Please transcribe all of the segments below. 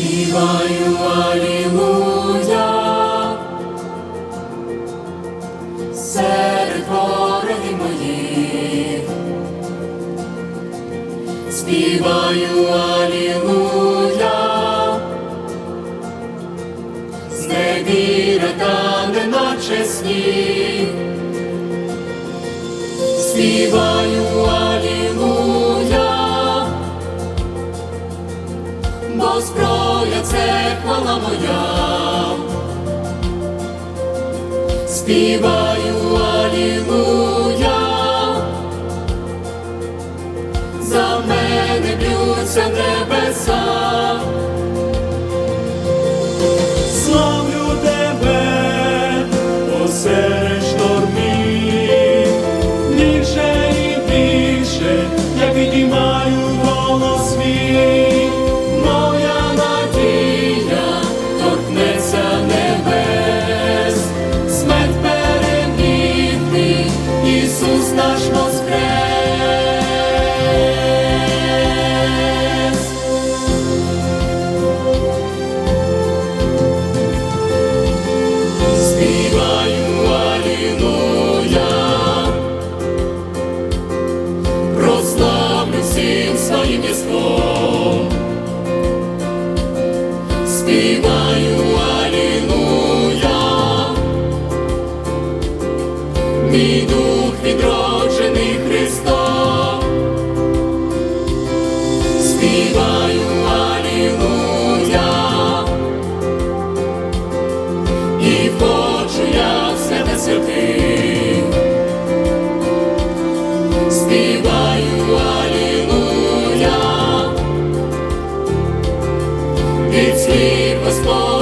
співаю алілуя, серед ворогів моїх, співаю алілуя, зневіра та неначе сніг, співаю алілуя, моя. Співаю алілуя, за мене б'ються небеса. Своїм. Співаю алілуя, мій дух відроджений Христом. Співаю алілуя, і хочу я святе святих. Співаю слів Господніх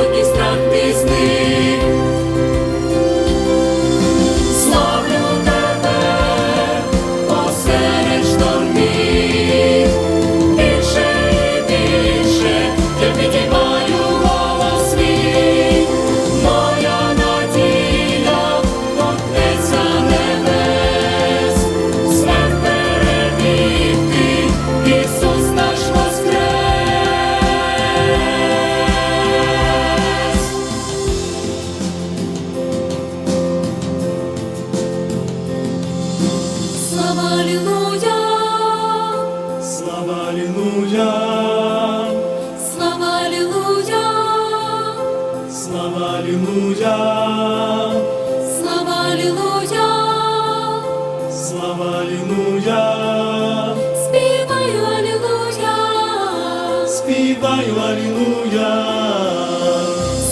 співаю Алілуя,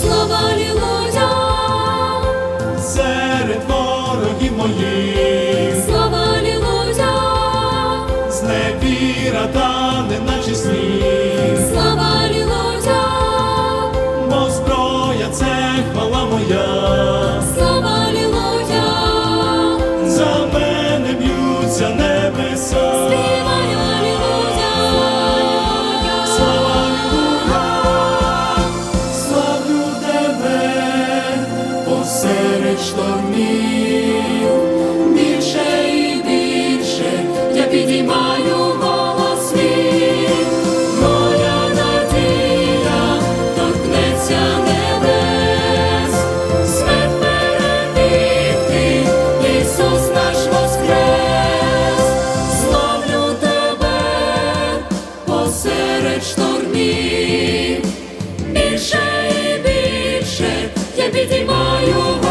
слава Алілуя, серед ворогів моїх. слава Алілуя, Зневіра та неначе сніг, більше більше я підіймаю